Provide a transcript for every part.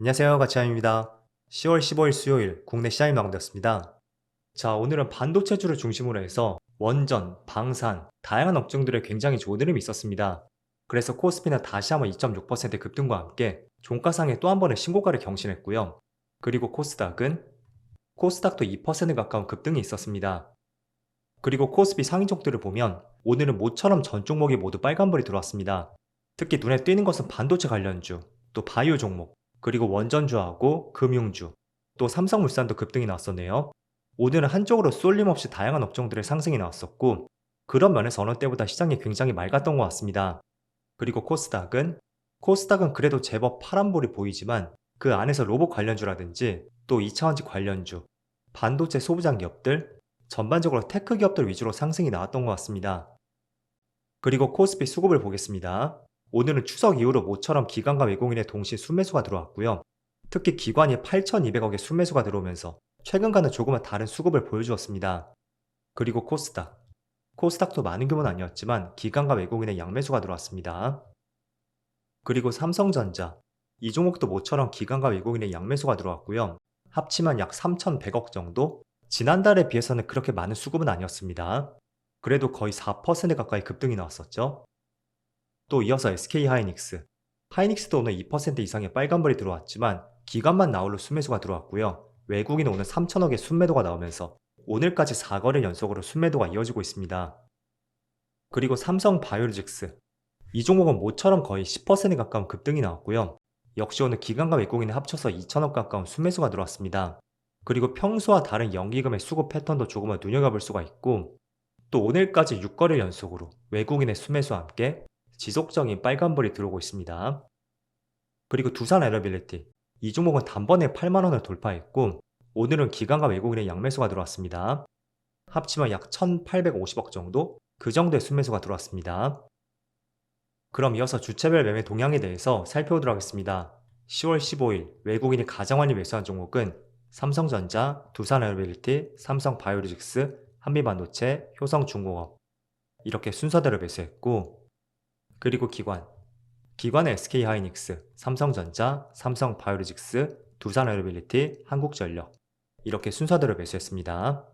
안녕하세요. 가치아입니다. 10월 15일 수요일 국내 시장이 마감되었습니다. 자, 오늘은 반도체주를 중심으로 해서 원전, 방산, 다양한 업종들에 굉장히 좋은 흐름이 있었습니다. 그래서 코스피는 다시 한번 2.6% 급등과 함께 종가상에 또 한 번의 신고가를 경신했고요. 그리고 코스닥은 코스닥도 2% 가까운 급등이 있었습니다. 그리고 코스피 상위 종들을 보면 오늘은 모처럼 전 종목이 모두 빨간불이 들어왔습니다. 특히 눈에 띄는 것은 반도체 관련주, 또 바이오 종목, 그리고 원전주하고 금융주, 또 삼성물산도 급등이 나왔었네요. 오늘은 한쪽으로 쏠림 없이 다양한 업종들의 상승이 나왔었고, 그런 면에서 어느 때보다 시장이 굉장히 맑았던 것 같습니다. 그리고 코스닥은, 코스닥은 그래도 제법 파란불이 보이지만 그 안에서 로봇 관련주라든지 또 2차원지 관련주, 반도체 소부장 기업들, 전반적으로 테크 기업들 위주로 상승이 나왔던 것 같습니다. 그리고 코스피 수급을 보겠습니다. 오늘은 추석 이후로 모처럼 기관과 외국인의 동시 순매수가 들어왔고요. 특히 기관이 8,200억의 순매수가 들어오면서 최근과는 조금은 다른 수급을 보여주었습니다. 그리고 코스닥. 코스닥도 많은 규모는 아니었지만 기관과 외국인의 양매수가 들어왔습니다. 그리고 삼성전자. 이 종목도 모처럼 기관과 외국인의 양매수가 들어왔고요. 합치면 약 3,100억 정도? 지난달에 비해서는 그렇게 많은 수급은 아니었습니다. 그래도 거의 4% 가까이 급등이 나왔었죠. 또 이어서 SK 하이닉스. 하이닉스도 오늘 2% 이상의 빨간불이 들어왔지만 기간만 나홀로 순매수가 들어왔고요. 외국인 오늘 3천억의 순매도가 나오면서 오늘까지 4거래 연속으로 순매도가 이어지고 있습니다. 그리고 삼성 바이오로직스. 이 종목은 모처럼 거의 10% 가까운 급등이 나왔고요. 역시 오늘 기관과 외국인이 합쳐서 2천억 가까운 순매수가 들어왔습니다. 그리고 평소와 다른 연기금의 수급 패턴도 조금은 눈여겨볼 수가 있고 또 오늘까지 6거래 연속으로 외국인의 순매수와 함께 지속적인 빨간불이 들어오고 있습니다. 그리고 두산 에너빌리티. 이 종목은 단번에 8만원을 돌파했고 오늘은 기관과 외국인의 양매수가 들어왔습니다. 합치면 약 1850억 정도? 그 정도의 순매수가 들어왔습니다. 그럼 이어서 주체별 매매 동향에 대해서 살펴보도록 하겠습니다. 10월 15일 외국인이 가장 많이 매수한 종목은 삼성전자, 두산에너빌리티, 삼성바이오로직스, 한미반도체, 효성중공업 이렇게 순서대로 매수했고 그리고 기관 기관은 SK하이닉스, 삼성전자, 삼성바이오로직스, 두산에너빌리티, 한국전력 이렇게 순서대로 매수했습니다.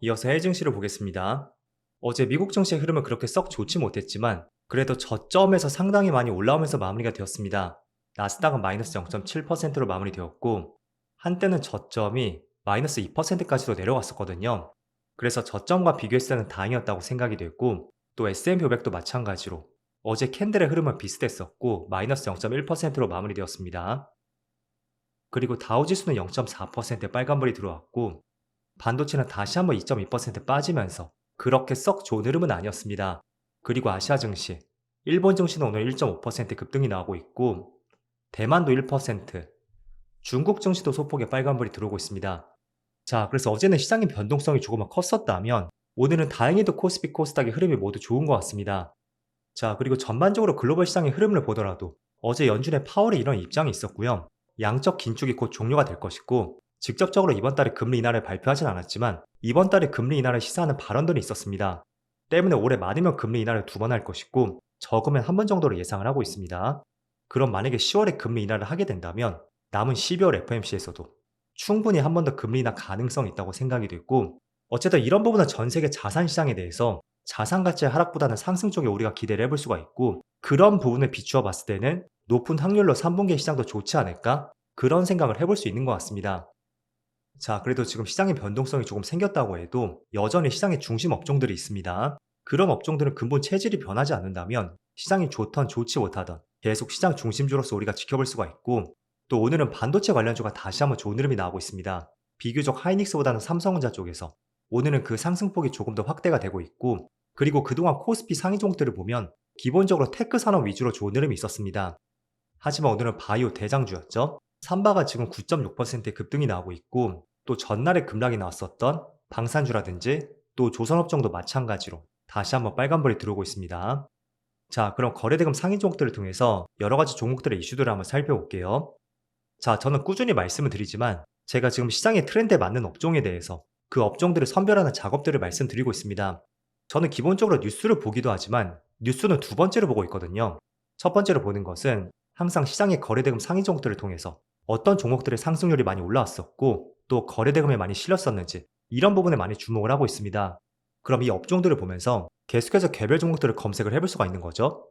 이어서 해외 증시를 보겠습니다. 어제 미국 증시의 흐름은 그렇게 썩 좋지 못했지만 그래도 저점에서 상당히 많이 올라오면서 마무리가 되었습니다. 나스닥은 마이너스 0.7%로 마무리되었고 한때는 저점이 마이너스 2%까지도 내려갔었거든요. 그래서 저점과 비교했을 때는 다행이었다고 생각이 됐고 또 S&P 500도 마찬가지로 어제 캔들의 흐름은 비슷했었고 마이너스 0.1%로 마무리되었습니다. 그리고 다우지수는 0.4% 빨간불이 들어왔고 반도체는 다시 한번 2.2% 빠지면서 그렇게 썩 좋은 흐름은 아니었습니다. 그리고 아시아 증시, 일본 증시는 오늘 1.5% 급등이 나오고 있고 대만도 1%, 중국 증시도 소폭의 빨간불이 들어오고 있습니다. 자, 그래서 어제는 시장의 변동성이 조금은 컸었다면 오늘은 다행히도 코스피 코스닥의 흐름이 모두 좋은 것 같습니다. 자, 그리고 전반적으로 글로벌 시장의 흐름을 보더라도 어제 연준의 파월의 이런 입장이 있었고요. 양적 긴축이 곧 종료가 될 것이고 직접적으로 이번 달에 금리 인하를 발표하진 않았지만 이번 달에 금리 인하를 시사하는 발언들이 있었습니다. 때문에 올해 많으면 금리 인하를 두 번 할 것이고 적으면 한 번 정도로 예상을 하고 있습니다. 그럼 만약에 10월에 금리 인하를 하게 된다면 남은 12월 FMC에서도 충분히 한 번 더 금리 인하 가능성이 있다고 생각이 됐고 어쨌든 이런 부분은 전 세계 자산 시장에 대해서 자산 가치의 하락보다는 상승 쪽에 우리가 기대를 해볼 수가 있고 그런 부분을 비추어 봤을 때는 높은 확률로 3분기 시장도 좋지 않을까? 그런 생각을 해볼 수 있는 것 같습니다. 자, 그래도 지금 시장의 변동성이 조금 생겼다고 해도 여전히 시장의 중심 업종들이 있습니다. 그런 업종들은 근본 체질이 변하지 않는다면 시장이 좋던 좋지 못하던 계속 시장 중심주로서 우리가 지켜볼 수가 있고 또 오늘은 반도체 관련주가 다시 한번 좋은 흐름이 나오고 있습니다. 비교적 하이닉스보다는 삼성전자 쪽에서 오늘은 그 상승폭이 조금 더 확대가 되고 있고 그리고 그동안 코스피 상위 종목들을 보면 기본적으로 테크 산업 위주로 좋은 흐름이 있었습니다. 하지만 오늘은 바이오 대장주였죠. 삼바가 지금 9.6%의 급등이 나오고 있고 또 전날에 급락이 나왔었던 방산주라든지 또 조선업종도 마찬가지로 다시 한번 빨간불이 들어오고 있습니다. 자, 그럼 거래대금 상위 종목들을 통해서 여러 가지 종목들의 이슈들을 한번 살펴볼게요. 자, 저는 꾸준히 말씀을 드리지만 제가 지금 시장의 트렌드에 맞는 업종에 대해서 그 업종들을 선별하는 작업들을 말씀드리고 있습니다. 저는 기본적으로 뉴스를 보기도 하지만 뉴스는 두 번째로 보고 있거든요. 첫 번째로 보는 것은 항상 시장의 거래대금 상위 종목들을 통해서 어떤 종목들의 상승률이 많이 올라왔었고 또 거래대금에 많이 실렸었는지 이런 부분에 많이 주목을 하고 있습니다. 그럼 이 업종들을 보면서 계속해서 개별 종목들을 검색을 해볼 수가 있는 거죠.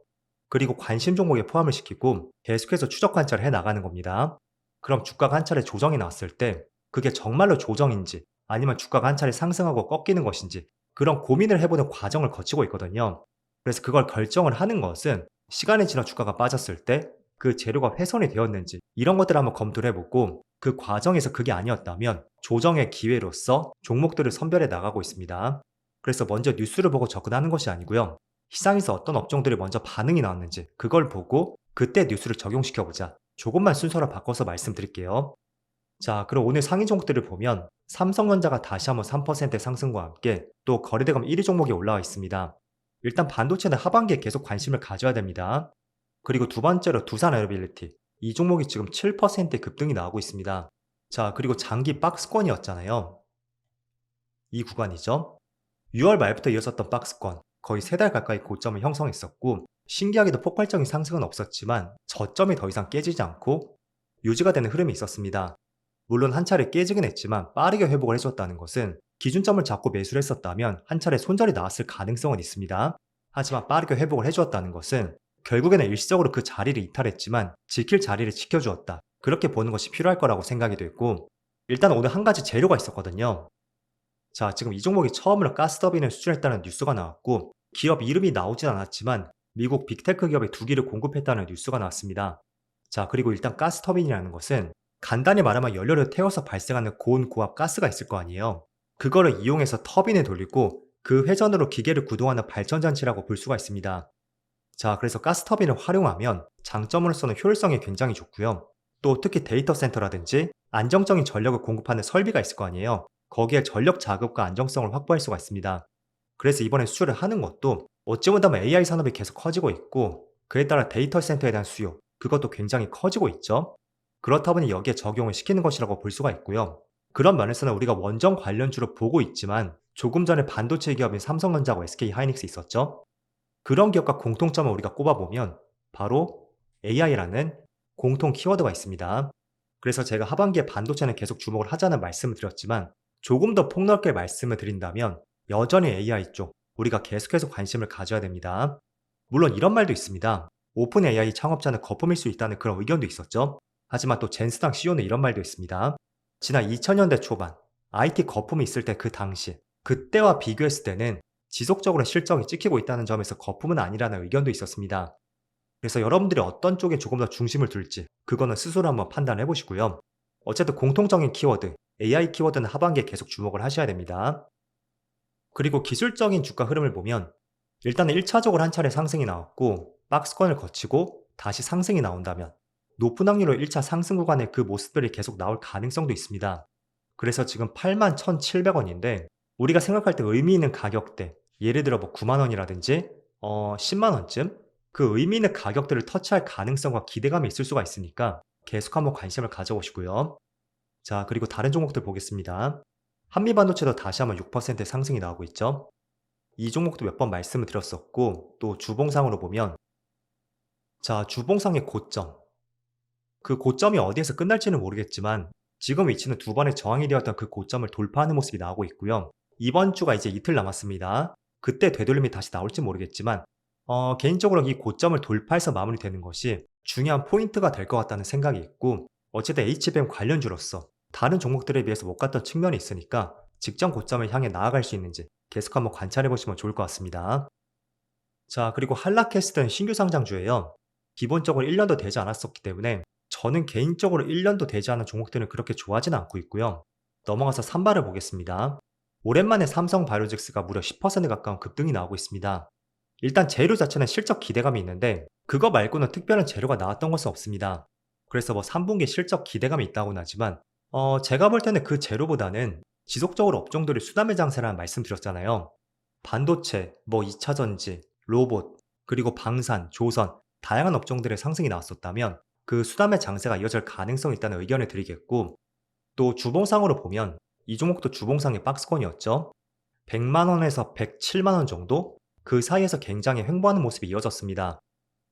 그리고 관심 종목에 포함을 시키고 계속해서 추적 관찰을 해 나가는 겁니다. 그럼 한 차례 조정이 나왔을 때 그게 정말로 조정인지 아니면 주가가 한 차례 상승하고 꺾이는 것인지 그런 고민을 해보는 과정을 거치고 있거든요. 그래서 그걸 결정을 하는 것은 시간이 지나 주가가 빠졌을 때 그 재료가 훼손이 되었는지 이런 것들을 한번 검토를 해보고 그 과정에서 그게 아니었다면 조정의 기회로서 종목들을 선별해 나가고 있습니다. 그래서 먼저 뉴스를 보고 접근하는 것이 아니고요. 시장에서 어떤 업종들이 먼저 반응이 나왔는지 그걸 보고 그때 뉴스를 적용시켜보자. 조금만 순서를 바꿔서 말씀드릴게요. 자, 그럼 오늘 상위 종목들을 보면 삼성전자가 다시 한번 3% 상승과 함께 또 거래대금 1위 종목이 올라와 있습니다. 일단 반도체는 하반기에 계속 관심을 가져야 됩니다. 그리고 두 번째로 두산 에어빌리티. 이 종목이 지금 7%의 급등이 나오고 있습니다. 자, 그리고 장기 박스권이었잖아요. 이 구간이죠. 6월 말부터 이어졌던 박스권, 거의 3달 가까이 고점을 형성했었고, 신기하게도 폭발적인 상승은 없었지만 저점이 더 이상 깨지지 않고 유지가 되는 흐름이 있었습니다. 물론 한 차례 깨지긴 했지만 빠르게 회복을 해줬다는 것은 기준점을 잡고 매수를 했었다면 한 차례 손절이 나왔을 가능성은 있습니다. 하지만 빠르게 회복을 해주었다는 것은 결국에는 일시적으로 그 자리를 이탈했지만 지킬 자리를 지켜주었다. 그렇게 보는 것이 필요할 거라고 생각이 됐고 일단 오늘 한 가지 재료가 있었거든요. 자, 지금 이 종목이 처음으로 가스터빈을 수출했다는 뉴스가 나왔고 기업 이름이 나오진 않았지만 미국 빅테크 기업의 두 기를 공급했다는 뉴스가 나왔습니다. 자, 그리고 일단 가스터빈이라는 것은 간단히 말하면 연료를 태워서 발생하는 고온 고압 가스가 있을 거 아니에요. 그거를 이용해서 터빈을 돌리고 그 회전으로 기계를 구동하는 발전 장치라고 볼 수가 있습니다. 자, 그래서 가스 터빈을 활용하면 장점으로서는 효율성이 굉장히 좋고요. 또 특히 데이터 센터라든지 안정적인 전력을 공급하는 설비가 있을 거 아니에요. 거기에 전력 자급과 안정성을 확보할 수가 있습니다. 그래서 이번에 수출을 하는 것도 어찌 보면 AI 산업이 계속 커지고 있고 그에 따라 데이터 센터에 대한 수요, 그것도 굉장히 커지고 있죠. 그렇다 보니 여기에 적용을 시키는 것이라고 볼 수가 있고요. 그런 면에서는 우리가 원전 관련주로 보고 있지만 조금 전에 반도체 기업인 삼성전자하고 SK 하이닉스 있었죠. 그런 기업과 공통점을 우리가 꼽아보면 바로 AI라는 공통 키워드가 있습니다. 그래서 제가 하반기에 반도체는 계속 주목을 하자는 말씀을 드렸지만 조금 더 폭넓게 말씀을 드린다면 여전히 AI 쪽 우리가 계속해서 관심을 가져야 됩니다. 물론 이런 말도 있습니다. 오픈 AI 창업자는 거품일 수 있다는 그런 의견도 있었죠. 하지만 또 젠스당 CEO는 이런 말도 있습니다. 지난 2000년대 초반 IT 거품이 있을 때 그 당시 그때와 비교했을 때는 지속적으로 실적이 찍히고 있다는 점에서 거품은 아니라는 의견도 있었습니다. 그래서 여러분들이 어떤 쪽에 조금 더 중심을 둘지 그거는 스스로 한번 판단해 보시고요. 어쨌든 공통적인 키워드, AI 키워드는 하반기에 계속 주목을 하셔야 됩니다. 그리고 기술적인 주가 흐름을 보면 일단은 1차적으로 한 차례 상승이 나왔고 박스권을 거치고 다시 상승이 나온다면 높은 확률로 1차 상승 구간에 그 모습들이 계속 나올 가능성도 있습니다. 그래서 지금 81,700원인데 우리가 생각할 때 의미 있는 가격대 예를 들어 뭐 9만 원이라든지 어 10만 원쯤 그 의미 있는 가격들을 터치할 가능성과 기대감이 있을 수가 있으니까 계속 한번 관심을 가져보시고요. 자, 그리고 다른 종목들 보겠습니다. 한미반도체도 다시 한번 6% 상승이 나오고 있죠. 이 종목도 몇 번 말씀을 드렸었고 또 주봉상으로 보면 자, 주봉상의 고점 그 고점이 어디에서 끝날지는 모르겠지만 지금 위치는 두 번의 저항이 되었던 그 고점을 돌파하는 모습이 나오고 있고요. 이번 주가 이제 이틀 남았습니다. 그때 되돌림이 다시 나올지 모르겠지만 어, 개인적으로 이 고점을 돌파해서 마무리되는 것이 중요한 포인트가 될 것 같다는 생각이 있고 어쨌든 HBM 관련주로서 다른 종목들에 비해서 못 갔던 측면이 있으니까 직전 고점을 향해 나아갈 수 있는지 계속 한번 관찰해 보시면 좋을 것 같습니다. 자, 그리고 한라캐스트는 신규 상장주예요. 기본적으로 1년도 되지 않았었기 때문에 저는 개인적으로 1년도 되지 않은 종목들은 그렇게 좋아하지는 않고 있고요. 넘어가서 삼바를 보겠습니다. 오랜만에 삼성 바이오직스가 무려 10% 가까운 급등이 나오고 있습니다. 일단 재료 자체는 실적 기대감이 있는데 그거 말고는 특별한 재료가 나왔던 것은 없습니다. 그래서 뭐 3분기 실적 기대감이 있다고는 하지만 어, 제가 볼 때는 그 재료보다는 지속적으로 업종들이 수담의 장세라는 말씀 드렸잖아요. 반도체, 뭐 2차전지, 로봇, 그리고 방산, 조선, 다양한 업종들의 상승이 나왔었다면 그 수담의 장세가 이어질 가능성이 있다는 의견을 드리겠고 또 주봉상으로 보면 이 종목도 주봉상의 박스권이었죠. 100만원에서 107만원 정도 그 사이에서 굉장히 횡보하는 모습이 이어졌습니다.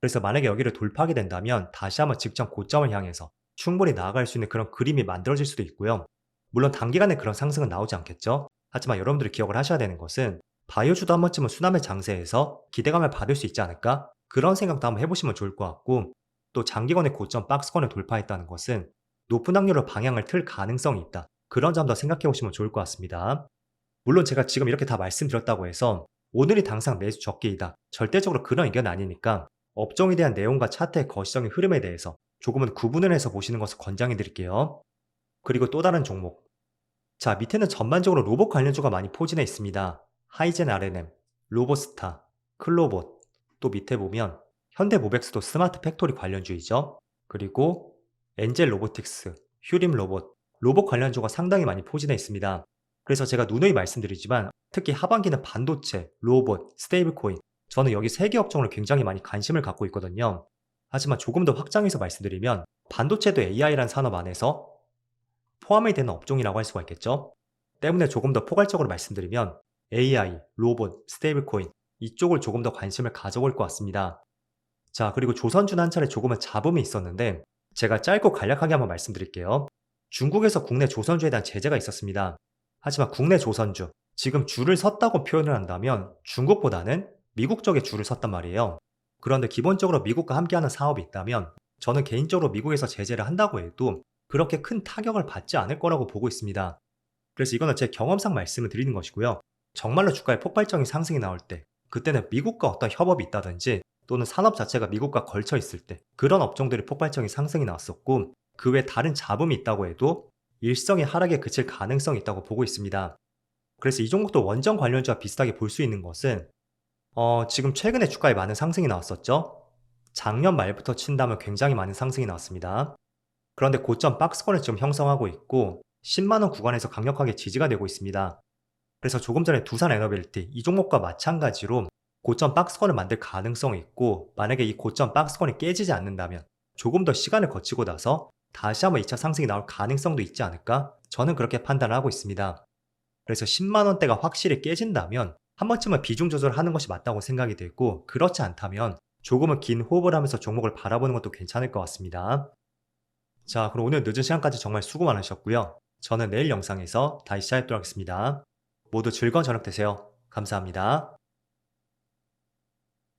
그래서 만약에 여기를 돌파하게 된다면 다시 한번 직전 고점을 향해서 충분히 나아갈 수 있는 그런 그림이 만들어질 수도 있고요. 물론 단기간에 그런 상승은 나오지 않겠죠. 하지만 여러분들이 기억을 하셔야 되는 것은 바이오주도 한 번쯤은 수남의 장세에서 기대감을 받을 수 있지 않을까? 그런 생각도 한번 해보시면 좋을 것 같고 또 장기권의 고점 박스권을 돌파했다는 것은 높은 확률로 방향을 틀 가능성이 있다. 그런 점도 생각해 보시면 좋을 것 같습니다. 물론 제가 지금 이렇게 다 말씀드렸다고 해서 오늘이 당장 매수 적기이다. 절대적으로 그런 의견은 아니니까 업종에 대한 내용과 차트의 거시적인 흐름에 대해서 조금은 구분을 해서 보시는 것을 권장해 드릴게요. 그리고 또 다른 종목. 자, 밑에는 전반적으로 로봇 관련주가 많이 포진해 있습니다. 하이젠 RNM, 로보스타, 클로봇, 또 밑에 보면 현대모백스도 스마트 팩토리 관련주이죠. 그리고 엔젤 로보틱스, 휴림 로봇, 로봇 관련주가 상당히 많이 포진해 있습니다. 그래서 제가 누누이 말씀드리지만 특히 하반기는 반도체, 로봇, 스테이블 코인, 저는 여기 세 개 업종을 굉장히 많이 관심을 갖고 있거든요. 하지만 조금 더 확장해서 말씀드리면 반도체도 AI라는 산업 안에서 포함이 되는 업종이라고 할 수가 있겠죠. 때문에 조금 더 포괄적으로 말씀드리면 AI, 로봇, 스테이블 코인 이쪽을 조금 더 관심을 가져볼 것 같습니다. 자, 그리고 조선주는 한 차례 조금은 잡음이 있었는데 제가 짧고 간략하게 한번 말씀드릴게요. 중국에서 국내 조선주에 대한 제재가 있었습니다. 하지만 국내 조선주, 지금 줄을 섰다고 표현을 한다면 중국보다는 미국 쪽에 줄을 섰단 말이에요. 그런데 기본적으로 미국과 함께하는 사업이 있다면 저는 개인적으로 미국에서 제재를 한다고 해도 그렇게 큰 타격을 받지 않을 거라고 보고 있습니다. 그래서 이거는 제 경험상 말씀을 드리는 것이고요. 정말로 주가의 폭발적인 상승이 나올 때 그때는 미국과 어떤 협업이 있다든지 또는 산업 자체가 미국과 걸쳐 있을 때 그런 업종들이 폭발적인 상승이 나왔었고 그 외 다른 잡음이 있다고 해도 일성의 하락에 그칠 가능성이 있다고 보고 있습니다. 그래서 이 종목도 원전 관련주와 비슷하게 볼 수 있는 것은 어, 지금 최근에 주가에 많은 상승이 나왔었죠. 작년 말부터 친다면 굉장히 많은 상승이 나왔습니다. 그런데 고점 박스권을 지금 형성하고 있고 10만원 구간에서 강력하게 지지가 되고 있습니다. 그래서 조금 전에 두산 에너빌티 이 종목과 마찬가지로 고점 박스권을 만들 가능성이 있고 만약에 이 고점 박스권이 깨지지 않는다면 조금 더 시간을 거치고 나서 다시 한번 2차 상승이 나올 가능성도 있지 않을까? 저는 그렇게 판단을 하고 있습니다. 그래서 10만원대가 확실히 깨진다면 한 번쯤은 비중 조절을 하는 것이 맞다고 생각이 되고 그렇지 않다면 조금은 긴 호흡을 하면서 종목을 바라보는 것도 괜찮을 것 같습니다. 자, 그럼 오늘 늦은 시간까지 정말 수고 많으셨고요. 저는 내일 영상에서 다시 시작하도록 하겠습니다. 모두 즐거운 저녁 되세요. 감사합니다.